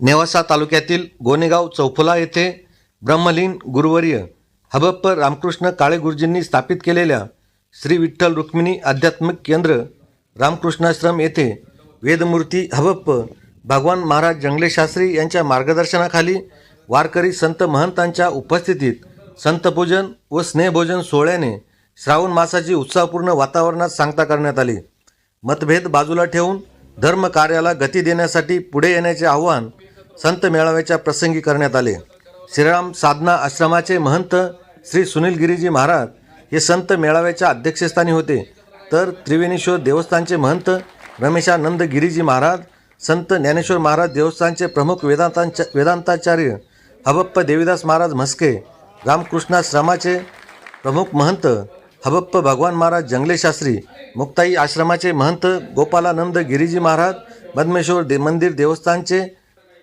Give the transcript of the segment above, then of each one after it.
नेवासा तालुक्यातील गोनेगाव चौफुला येथे ब्रह्मलीन गुरुवर्य हबप्प रामकृष्ण काळे गुरुजींनी स्थापित केलेल्या श्री विठ्ठल रुक्मिणी आध्यात्मिक केंद्र रामकृष्णाश्रम येथे वेदमूर्ती हबप्प भगवान महाराज जंगले शास्त्री यांच्या मार्गदर्शनाखाली वारकरी संत महंतांच्या उपस्थितीत संतपूजन व स्नेहभोजन सोहळ्याने श्रावण मासाची उत्साहपूर्ण वातावरणात सांगता करण्यात आली. मतभेद बाजूला ठेवून धर्म कार्याला गती देण्यासाठी पुढे येण्याचे आव्हान संत मेळाव्याच्या प्रसंगी करण्यात आले. श्रीराम साधना आश्रमाचे महंत श्री सुनील गिरीजी महाराज हे संत मेळाव्याच्या अध्यक्षस्थानी होते. तर त्रिवेणीश्वर देवस्थानचे महंत रमेशानंद गिरीजी महाराज संत ज्ञानेश्वर महाराज देवस्थानचे प्रमुख वेदांतांच्या वेदांताचार्य हबप्प देवीदास महाराज म्हस्के रामकृष्णाश्रमाचे प्रमुख महंत हबप्प भगवान महाराज जंगले शास्त्री मुक्ताई आश्रमाचे महंत गोपालानंद गिरीजी महाराज बदमेश्वर दे मंदिर देवस्थानचे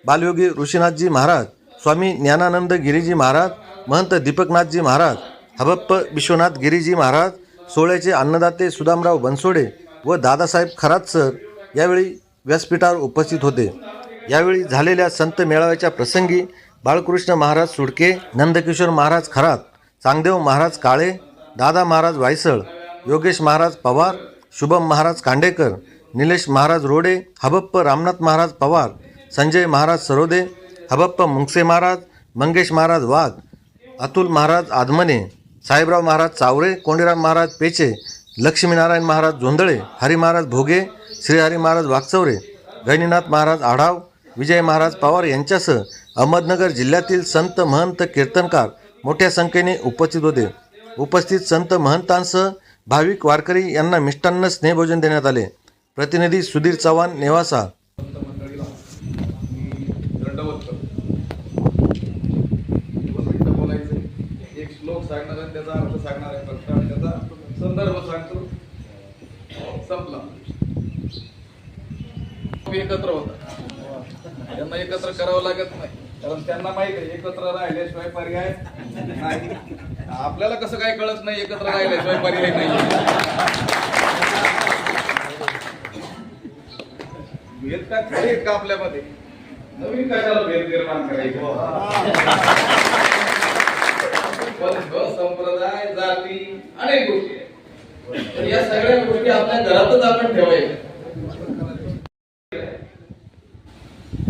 बालयोगी ऋषीनाथजी महाराज स्वामी ज्ञानानंद गिरीजी महाराज महंत दीपकनाथजी महाराज हबप्प विश्वनाथ गिरीजी महाराज सोहळ्याचे अन्नदाते सुदामराव बनसोडे व दादासाहेब खरात सर यावेळी व्यासपीठावर उपस्थित होते. यावेळी झालेल्या संत मेळाव्याच्या प्रसंगी बाळकृष्ण महाराज सुडके नंदकिशोर महाराज खरात चांगदेव महाराज काळे दादा महाराज वायसळ योगेश महाराज पवार शुभम महाराज कांडेकर निलेश महाराज रोडे हबप्प रामनाथ महाराज पवार संजय महाराज सरोदे हबप्पा मुंगसे महाराज मंगेश महाराज वाघ अतुल महाराज आदमने साहेबराव महाराज चावरे कोंडीराम महाराज पेचे लक्ष्मीनारायण महाराज जोंधळे हरी महाराज भोगे श्रीहरी महाराज वागचौरे गैनीनाथ महाराज आढाव विजय महाराज पवार यांच्यासह अहमदनगर जिल्ह्यातील संत महंत कीर्तनकार मोठ्या संख्येने उपस्थित होते. उपस्थित संत महंतांसह भाविक वारकरी यांना मिष्टान्न स्नेहभोजन देण्यात आले. प्रतिनिधी सुधीर चव्हाण नेवासा सांगणार आणि त्याचा अर्थ सांगणार आहे फक्त आणि त्याचा संदर्भ सांगतो. संपला. एकत्र होता. त्यांना एकत्र करावं लागत नाही. कारण त्यांना माहीत आहे एकत्र राहिल्याशिवाय पर्याय नाही. आपल्याला कसं काय कळत नाही एकत्र राहिल्याशिवाय पर्याय नाही. भेद का आहेत का आपल्यामध्ये? नवीन कशाला भेद निर्माण करायचं वर्ग संप्रदाय जाती अनेक गोष्टी आहेत. तर या की आपल्या घरातच आपण ठेवायच्या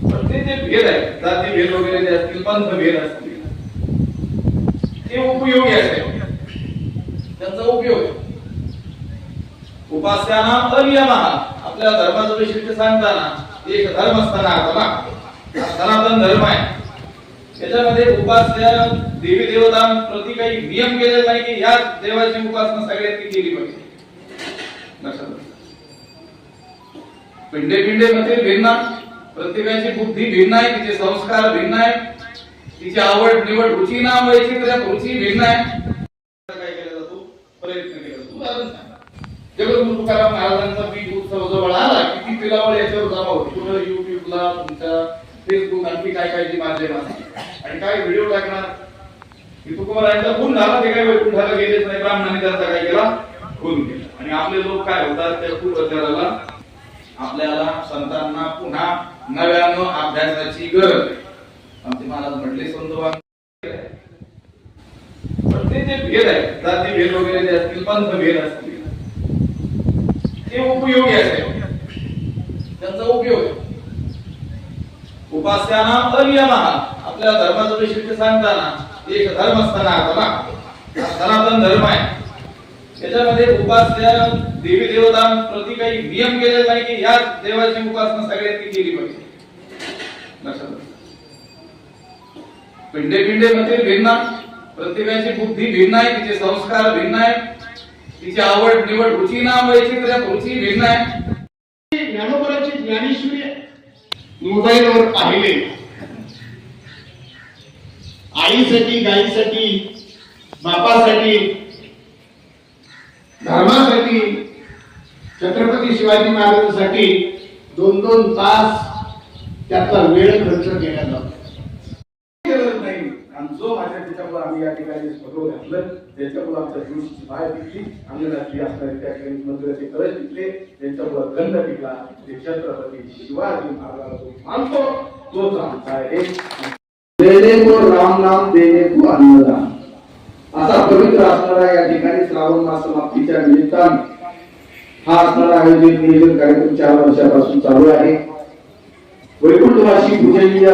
पण ते जे भेद आहे जाती भेद वगैरे जे असतील पंथ भेद असतील ते उपयोगी आहे. त्यांचा उपयोग. उपास्याना अनियमा. आपल्या धर्माचं वैशिष्ट्य सांगताना एक धर्म असताना सनातन धर्म आहे. त्याच्यामध्ये उपास्य देवी देवतांप्रती काही नियम केलेला नाही की या देवाची उपासना सगळ्यांनी केली पाहिजे. लक्षात पिंडे पिंडे मध्ये भिन्न प्रत्येकाची बुद्धी भिन्न आहे तिचे संस्कार भिन्न आहे. तिची आवड निवड रुची ना वैचित्र्यात रुची भिन्न आहे. काय केला जातो? प्रयत्न केला जातो. उदाहरण सांगा. जगद्गुरु तुकाराम महाराजांचा बीज उत्सव जवळ आला किती पिलावळ याच्यावर जमा होती. तुम्हाला युट्यूबला तुमच्या फेसबुक आणखी काय काय जी माध्यम आणि काय व्हिडिओ टाकणार? की तुकोबारायांचा खून झाला ते काय गेलेच नाही. ब्राह्मणाने त्यांचा काय केला? खून केला. आणि आपले लोक काय होतात त्या खूप आपल्याला संतांना पुन्हा नव्यानं अभ्यासाची गरज आहे. आमचे महाराज म्हटले संतोबा पण ते जे भेद आहेत जाती भेद वगैरे जे असतील पंथ भेद असतील ते उपयोगी असतील त्यांचा उपयोग आहे. उपास्याना अनियम आपल्या धर्माचं वैशिष्ट्य सांगताना एक धर्म असताना सनातन धर्म आहे. त्याच्यामध्ये उपासना देवी देवतांप्रती काही नियम केलेले नाही की या देवाची उपासना सगळ्यांनी केली पाहिजे. पिंडे पिंडे मध्ये भिन्न. प्रत्येकाची बुद्धी भिन्न आहे तिचे संस्कार भिन्न आहे. तिची आवड निवड रुची ना वैचित्र्यात रुची भिन्न आहे. ज्ञानोपराची ज्ञानेश्वरी मोबाईलवर पाहिले. आईसाठी गाईसाठी बापासाठी छत्रपती शिवाजी महाराजांसाठी दोन दोन तास त्याचा वेळ खर्च केला जातो. नाही. आणि जो माझ्या त्याच्यावर आम्ही या ठिकाणी सगळं घातलं त्यांच्यामुळे आमच्या दिवशीची बाहेर टिकली अंगणातली असणारी त्या ठिकाणी मंदिराचे कळस टिकले त्यांच्यामुळे गंध टिकला. ते छत्रपती शिवाजी महाराजांना जो मानतो. तोच आमचा आहे. देणे को राम नाम देणे को अन्नदान. असा पवित्र असणारा या ठिकाणी श्रावण मास समाप्तीच्या निमित्तानं हा असणारा आयोजित नियोजन कार्यक्रम चार वर्षापासून चालू आहे. वैकुंठवासी पूजनीय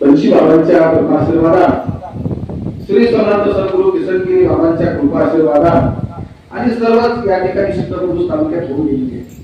बंशी बाबांच्या आशीर्वादात श्री समर्थ सद्गुरु किसनगिरी बाबांच्या कृपाशीर्वादात आणि सर्वच या ठिकाणी सिद्धपुरुष तालुक्यात होऊन गेलेली आहे